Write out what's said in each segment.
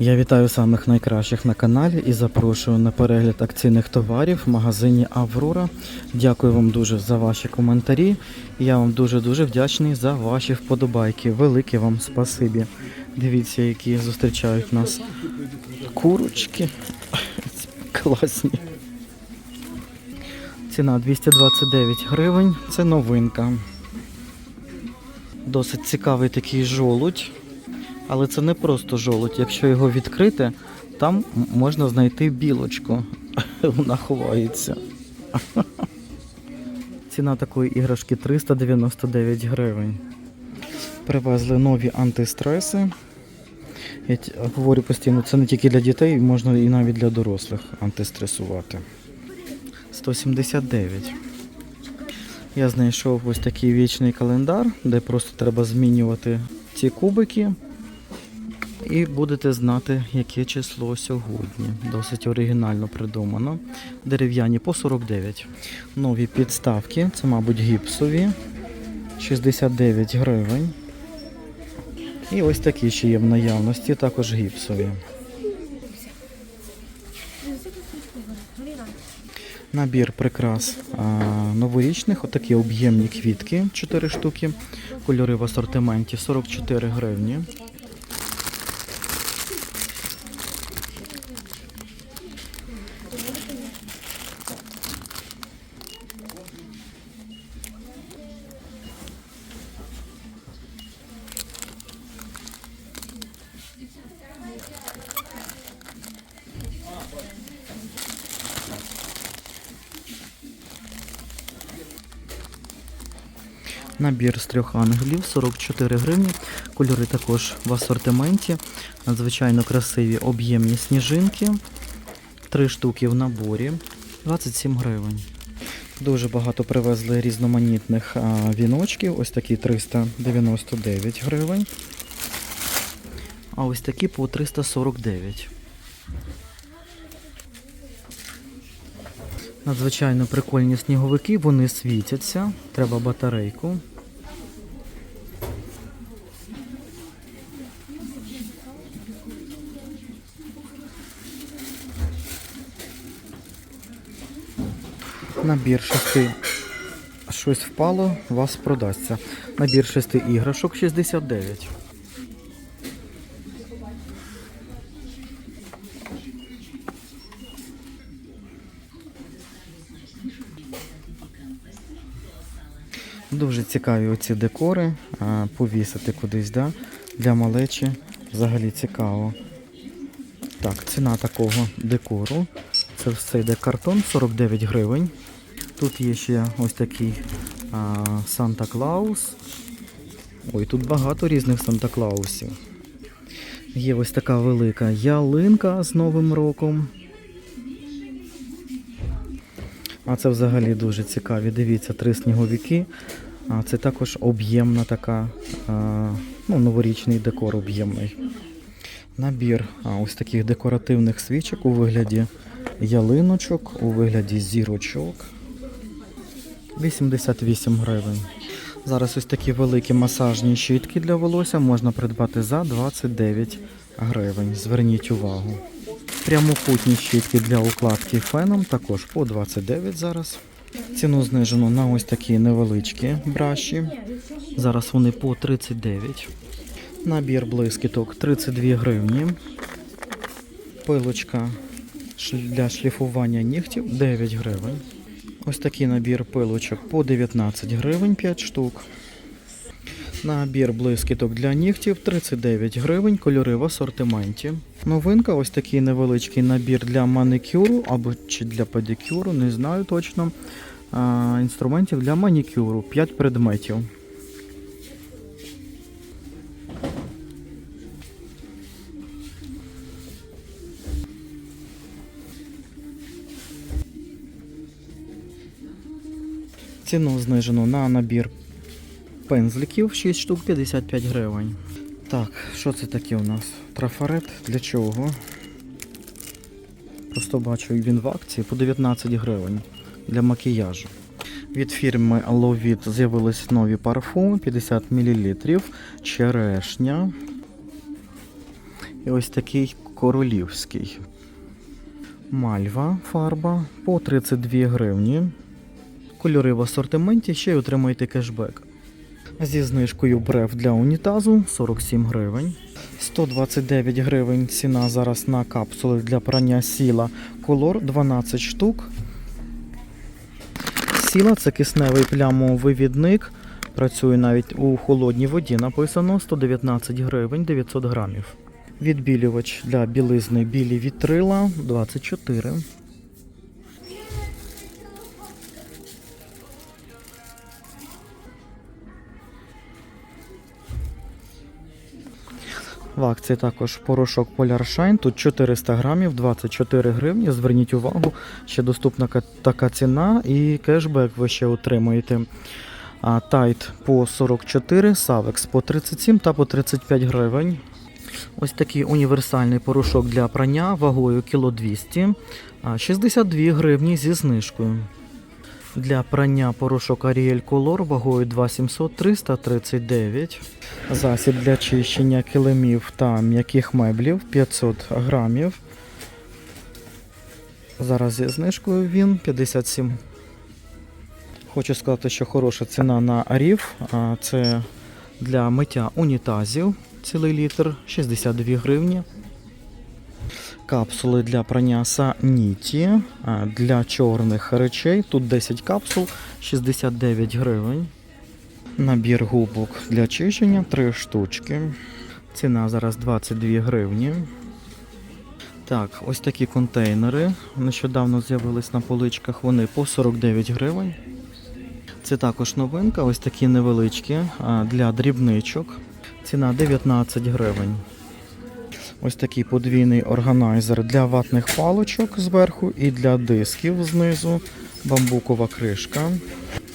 Я вітаю самих найкращих на каналі і запрошую на перегляд акційних товарів в магазині Аврора. Дякую вам дуже за ваші коментарі. Я вам дуже-дуже вдячний за ваші вподобайки. Велике вам спасибі. Дивіться, які зустрічають нас курочки. Класні. Ціна 229 гривень. Це новинка. Досить цікавий такий жолудь. Але це не просто жолудь. Якщо його відкрити, там можна знайти білочку. Вона ховається. Ціна такої іграшки 399 гривень. Привезли нові антистреси. Я говорю постійно, це не тільки для дітей, можна і навіть для дорослих антистресувати. 179. Я знайшов ось такий вічний календар, де просто треба змінювати ці кубики. І будете знати, яке число сьогодні. Досить оригінально придумано. Дерев'яні по 49. Нові підставки, це, мабуть, гіпсові. 69 гривень. І ось такі ще є в наявності, також гіпсові. Набір прикрас а, новорічних, отакі об'ємні квітки, 4 штуки. Кольори в асортименті 44 гривні. Набір з трьох ангелів 44 гривні. Кольори також в асортименті. Надзвичайно красиві об'ємні сніжинки. Три штуки в наборі. 27 гривень. Дуже багато привезли різноманітних віночків. Ось такі 399 гривень. А ось такі по 349. Надзвичайно прикольні сніговики, вони світяться. Треба батарейку. Набір шести. Щось впало, вас продасться. Набір шести іграшок 69. Дуже цікаві оці декори. Повісити кудись, да? Для малечі. Взагалі цікаво. Так, ціна такого декору. Це все йде картон 49 гривень. Тут є ще ось такий Санта Клаус. Ой, тут багато різних Санта Клаусів. Є ось така велика ялинка з Новим роком. А це взагалі дуже цікаві. Дивіться, три сніговики. А це також об'ємна така, ну, новорічний декор об'ємний. Набір ось таких декоративних свічок у вигляді ялиночок, у вигляді зірочок. 88 гривень. Зараз ось такі великі масажні щітки для волосся можна придбати за 29 гривень. Зверніть увагу. Прямокутні щітки для укладки феном також по 29 зараз. Ціну знижено на ось такі невеличкі браші. Зараз вони по 39. Набір блискіток 32 гривні. Пилочка для шліфування нігтів 9 гривень. Ось такий набір пилочок по 19 гривень 5 штук. Набір блискіток для нігтів 39 гривень, кольори в асортименті. Новинка, ось такий невеличкий набір для маникюру або чи для педикюру, не знаю точно. А, інструментів для манікюру 5 предметів. Ціну знижено на набір пензликів 6 штук 55 гривень. Так, що це таке у нас? Трафарет для чого? Просто бачу, він в акції по 19 гривень для макіяжу. Від фірми Lovit з'явились нові парфуми 50 мл, черешня. І ось такий королівський. Мальва фарба по 32 гривні. Кольори в асортименті, ще й отримаєте кешбек. Зі знижкою брев для унітазу 47 гривень. 129 гривень ціна зараз на капсули для прання сіла. Колор 12 штук. Сіла це кисневий плямовивідник. Працює навіть у холодній воді. Написано 119 гривень 900 грамів. Відбілювач для білизни білі вітрила 24. В акції також порошок Polar Shine. Тут 400 грамів, 24 гривні. Зверніть увагу, ще доступна така ціна і кешбек ви ще отримуєте. А, Тайт по 44, Савекс по 37 та по 35 гривень. Ось такий універсальний порошок для прання вагою кіло 200, 62 гривні зі знижкою. Для прання порошок Ariel Color вагою 2700 339. Засіб для чищення килимів та м'яких меблів 500 грамів. Зараз зі знижкою він 57. Хочу сказати, що хороша ціна на Арів. Це для миття унітазів цілий літр 62 гривні. Капсули для прання саніті для чорних речей. Тут 10 капсул 69 гривень. Набір губок для чищення 3 штучки. Ціна зараз 22 гривні. Так, ось такі контейнери. Нещодавно з'явились на поличках. Вони по 49 гривень. Це також новинка, ось такі невеличкі для дрібничок. Ціна 19 гривень. Ось такий подвійний органайзер для ватних паличок зверху і для дисків знизу. Бамбукова кришка.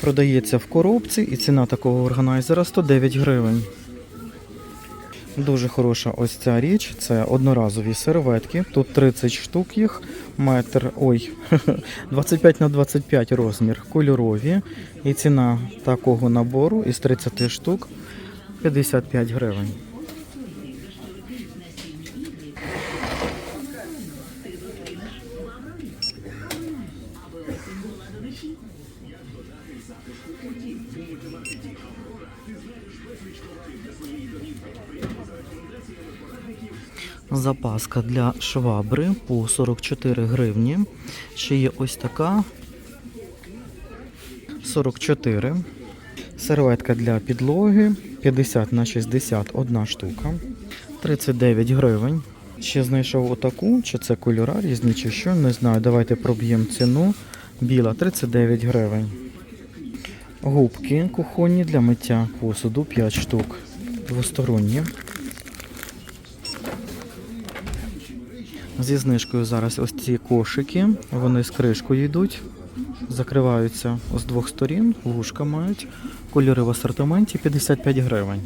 Продається в коробці і ціна такого органайзера 109 гривень. Дуже хороша ось ця річ. Це одноразові серветки. Тут 30 штук їх, метр, ой, 25 на 25 розмір, кольорові. І ціна такого набору із 30 штук 55 гривень. Запаска для швабри по 44 гривні. Ще є ось така 44. Серветка для підлоги 50 на 60 одна штука. 39 гривень. Ще знайшов отаку, чи це кольора різні, чи що, не знаю. Давайте проб'ємо ціну. Біла 39 гривень. Губки кухонні для миття посуду 5 штук. Двосторонні. Зі знижкою зараз ось ці кошики, вони з кришкою йдуть, закриваються з двох сторін, вушка мають, кольори в асортименті 55 гривень.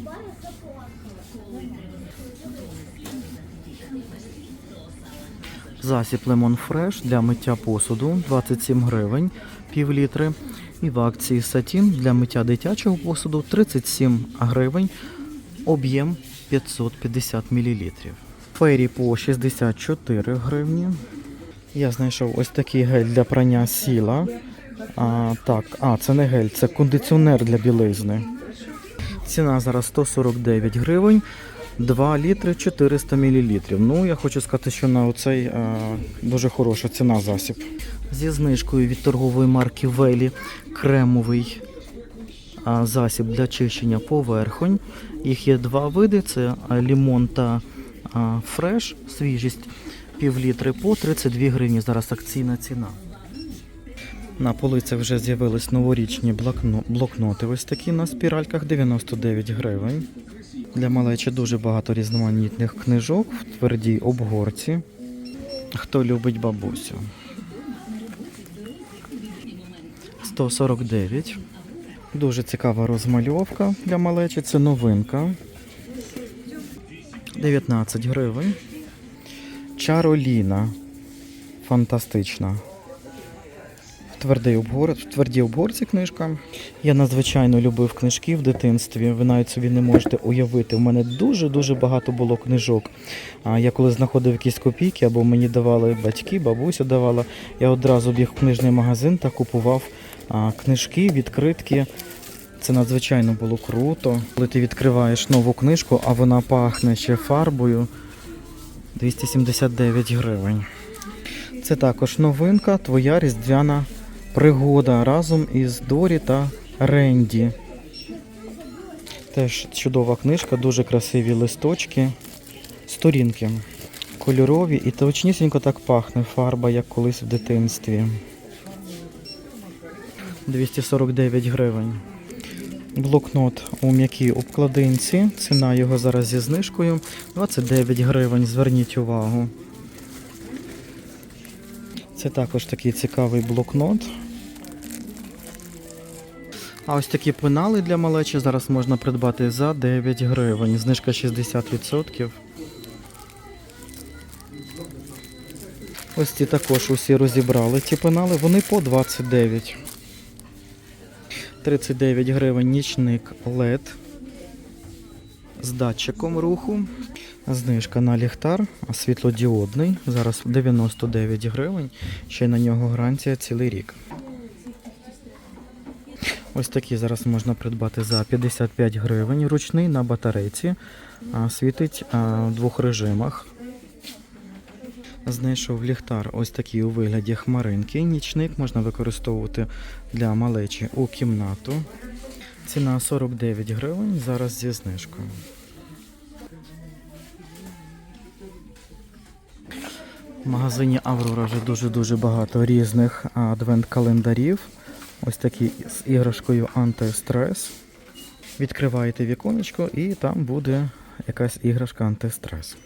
Засіб Lemon Fresh для миття посуду 27 гривень, пів літри. І в акції Сатін для миття дитячого посуду 37 гривень, об'єм 550 мл. Фейрі по 64 гривні. Я знайшов ось такий гель для прання сіла. А, так, а, це не гель, це кондиціонер для білизни. Ціна зараз 149 гривень, 2 літри 400 мл. Ну, я хочу сказати, що на оцей а, дуже хороша ціна засіб. Зі знижкою від торгової марки Велі кремовий а, засіб для чищення поверхонь. Їх є два види: це лімон та фреш, свіжість, пів літри по 32 гривні. Зараз акційна ціна. На полицях вже з'явились новорічні блокноти. Ось такі на спіральках 99 гривень. Для малечі дуже багато різноманітних книжок в твердій обгорці. Хто любить бабусю? 149. Дуже цікава розмальовка для малечі. Це новинка. 19 гривень. Чароліна. Фантастична. Твердий обгор, в твердій обгорці книжка. Я надзвичайно любив книжки в дитинстві. Ви навіть собі не можете уявити. У мене дуже-дуже багато було книжок. Я коли знаходив якісь копійки, або мені давали батьки, бабуся давала, я одразу біг в книжний магазин та купував книжки, відкритки. Це надзвичайно було круто. Коли ти відкриваєш нову книжку, а вона пахне ще фарбою. 279 гривень. Це також новинка, твоя різдвяна пригода разом із Дорі та Ренді. Теж чудова книжка, дуже красиві листочки, сторінки. Кольорові і точнісінько так пахне фарба, як колись в дитинстві. 249 гривень. Блокнот у м'якій обкладинці. Ціна його зараз зі знижкою 29 гривень. Зверніть увагу. Це також такий цікавий блокнот. А ось такі пенали для малечі зараз можна придбати за 9 гривень. Знижка 60%. Ось ці також усі розібрали ці пенали. Вони по 29. 39 гривень нічник LED з датчиком руху. Знижка на ліхтар, світлодіодний. Зараз 99 гривень. Ще на нього гарантія цілий рік. Ось такі зараз можна придбати за 55 гривень. Ручний на батарейці. Світить в двох режимах. Знайшов ліхтар ось такий у вигляді хмаринки. Нічник можна використовувати для малечі у кімнату. Ціна 49 гривень, зараз зі знижкою. В магазині Аврора вже дуже-дуже багато різних адвент-календарів. Ось такі з іграшкою антистрес. Відкриваєте віконечко і там буде якась іграшка антистрес.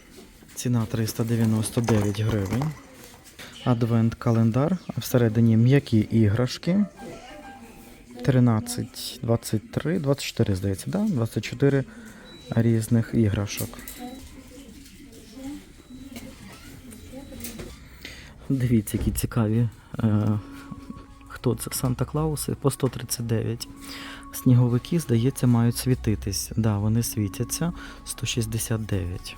Ціна 399 гривень. Адвент-календар, а всередині м'які іграшки. 13, 23, 24, здається, да? 24 різних іграшок. Дивіться, які цікаві. Е, хто це? Санта-Клауси по 139. Сніговики, здається, мають світитись. Да, вони світяться 169.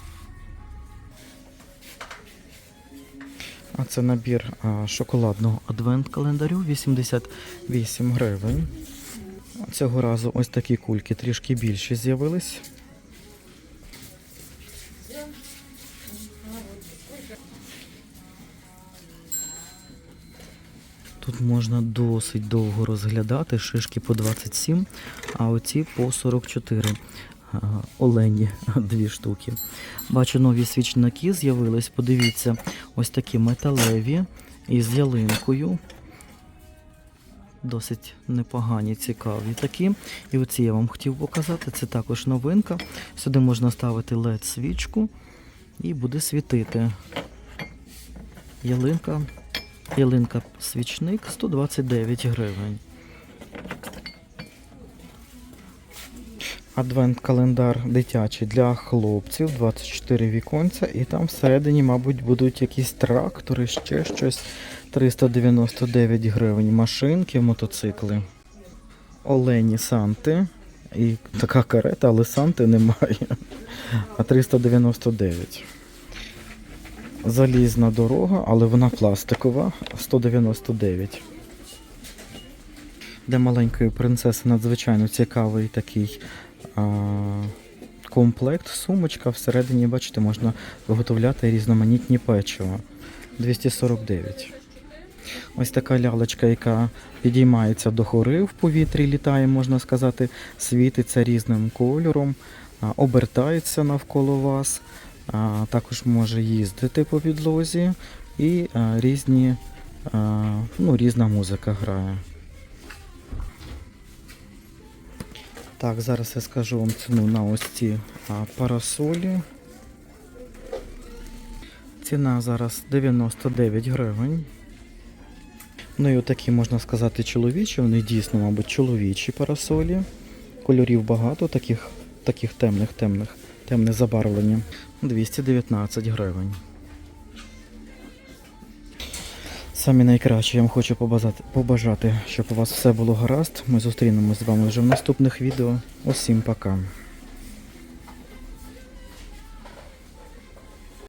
А це набір шоколадного адвент-календарю 88 гривень. Цього разу ось такі кульки трішки більші з'явились. Тут можна досить довго розглядати, шишки по 27, а оці по 44. Олені дві штуки. Бачу, нові свічники з'явились. Подивіться, ось такі металеві із ялинкою. Досить непогані, цікаві такі. І оці я вам хотів показати. Це також новинка. Сюди можна ставити LED свічку і буде світити. Ялинка. Ялинка свічник 129 гривень. Адвент-календар дитячий для хлопців, 24 віконця, і там всередині, мабуть, будуть якісь трактори, ще щось. 399 гривень. Машинки, мотоцикли. Олені Санти. І така карета, але Санти немає. А 399. Залізна дорога, але вона пластикова. 199. Для маленької принцеси надзвичайно цікавий такий комплект, сумочка. Всередині, бачите, можна виготовляти різноманітні печива. 249. Ось така лялечка, яка підіймається до гори в повітрі, літає, можна сказати, світиться різним кольором, обертається навколо вас, також може їздити по підлозі і різні, ну, різна музика грає. Так, зараз я скажу вам ціну на ось ці парасолі. Ціна зараз 99 гривень. Ну і отакі, можна сказати, чоловічі, вони дійсно, мабуть, чоловічі парасолі. Кольорів багато, таких таких темних, темних, темне забарвлення. 219 гривень. Самі найкраще я вам хочу побажати, щоб у вас все було гаразд. Ми зустрінемось з вами вже в наступних відео. Усім пока.